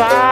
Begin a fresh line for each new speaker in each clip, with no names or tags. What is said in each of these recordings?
levar.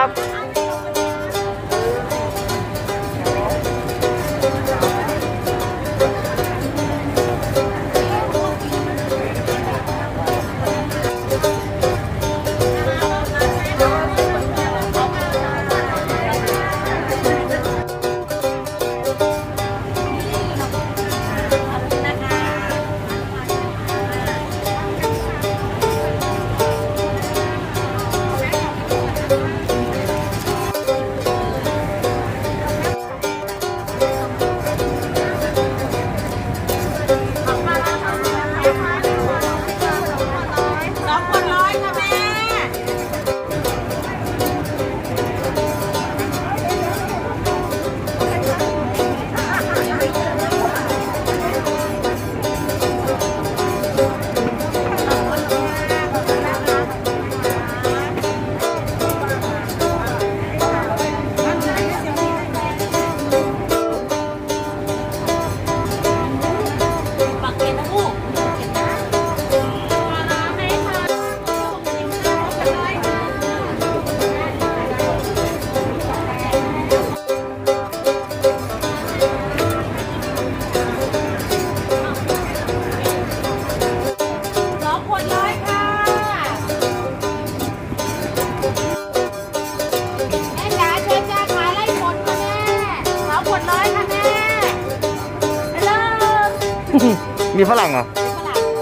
รั่
งเหร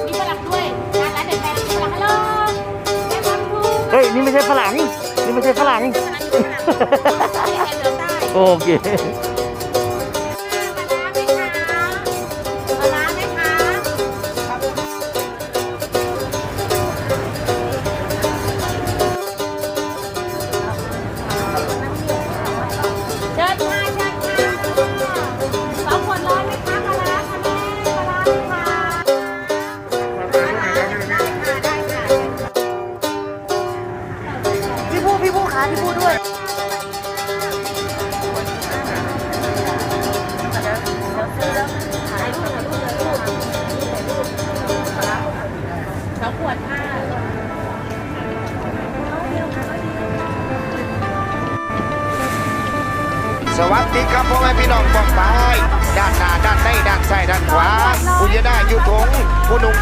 มี
ฝรั่ง
ด้วยร้านร้านเด็ดแฝรั่งฮัลโหลแม่ความรู้
เฮ้ยนี่ไม่ใช่ฝรั่งนี่ไม่ใช่ฝรั่งโอเค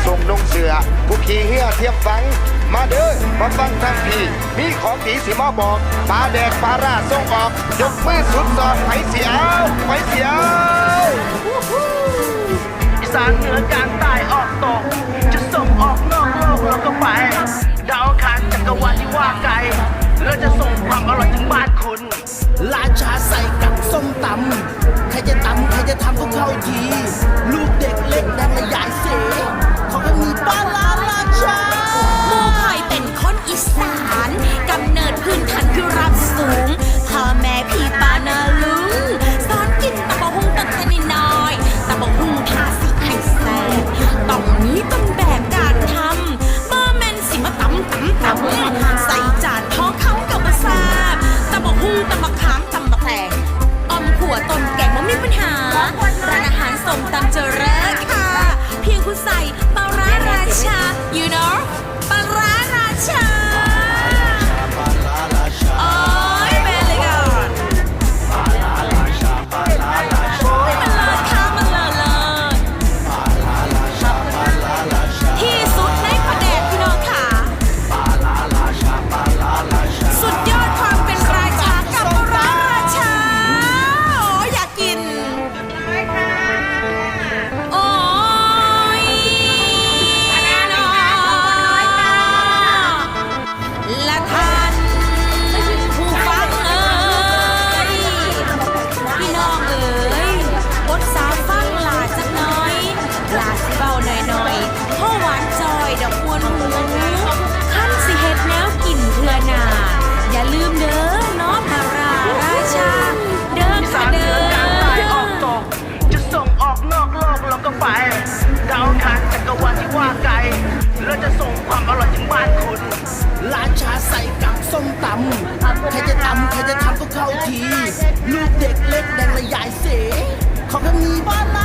ทรงนง
เสือ ผู้ขี่เฮียเทียบฟัง มาเด้อมาฟังทั้งพี่ มีของดีสิมาบอกปลาแดกปลาราส่งออก ยกมือสุดสอดไผเสียวไผเสียว
อีสานเหนือกลางตาย
ออกตก จะส่งออกนอก
โลกเราก็ไป ดาวคานจักรวาลที่ว่าไกลเราจะส่งความอร่อยถึงบ้านคุณ
ราชาใส่กับส้มตำใครจะตำใครจะทำก็เข้าที ลูกเด็กเล็กแดงและยายเสเขา
ค่มีบ้านนะ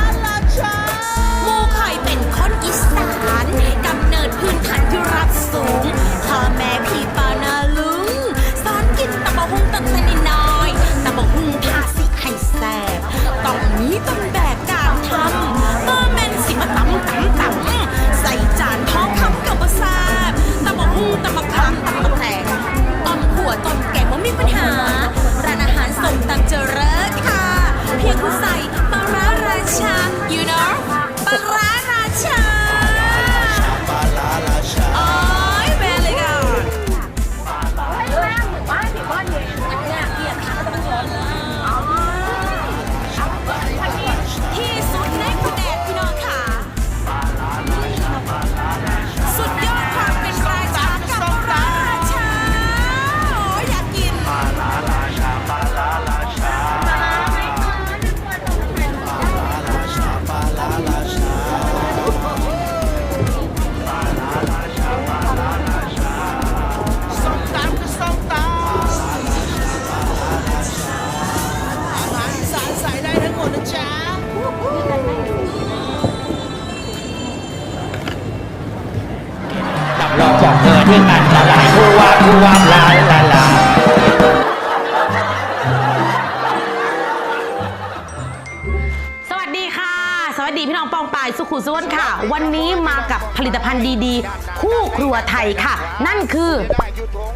สองเธอนอันตรายคู่ว่าคู่ว่าลาลาลา
สวัสดีค่ะ สวัสดีพี่น้องปองปายสุขุสุวนค่ะ วันนี้มากับผลิตภัณฑ์ดีๆ คู่ครัวไทยค่ะ นั่นคือ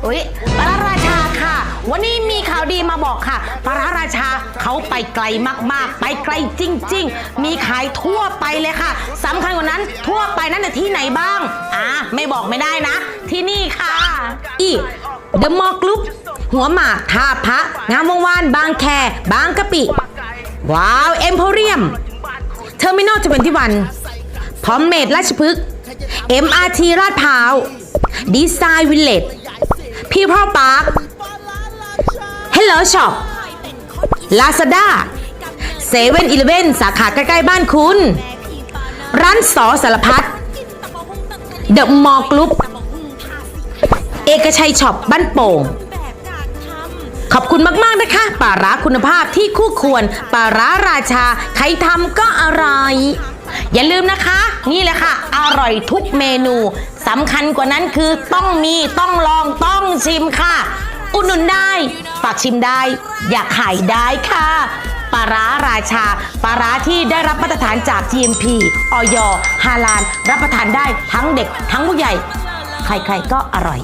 อุ้ยปลาราราชาค่ะ วันนี้มีข่าวดีมาบอกค่ะปลาราราชาเขาไปไกลมากๆ ไปไกลจริง ๆ มีขายทั่วไปเลยค่ะสำคัญกว่านั้นทั่วไปนั่นน่ะที่ไหนบ้าง อ่าไม่บอกไม่ได้นะ ที่นี่ค่ะ อีเดอะมอลล์กรุ๊ปหัวหมากท่าพระงามวงวานบางแค บางกะปิ ว้าว เอ็มโพเรียม เทอร์มินอล21พร้อมเมดราชพฤกษ์ MRT ลาดพร้าวดีไซน์วิลเลจพี่พ l พาร์ค Hello Shop Lazada เซเว่นอีเลเว่นสาขาใกล้ๆบ้านคุณ ร้านสอสารพัดเดอะมอลล์กรุ๊ป เอกชัยช็อปบ้านโป่ง ขอบคุณมาก ๆ นะคะปลาร้าคุณภาพที่คู่ควรปลาร้าราชา ใครทำก็อร่อย อย่าลืมนะคะ นี่แหละค่ะ อร่อยทุกเมนูสำคัญกว่านั้นคือต้องมีต้องลองต้องชิมค่ะ อุดหนุนได้ ฝากชิมได้ อยากขายได้ค่ะปลาร้าราชาปลาร้าที่ได้รับมาตรฐานจาก GMP ออยฮาลาน รับประทานได้ทั้งเด็กทั้งผู้ใหญ่ ใครๆก็อร่อย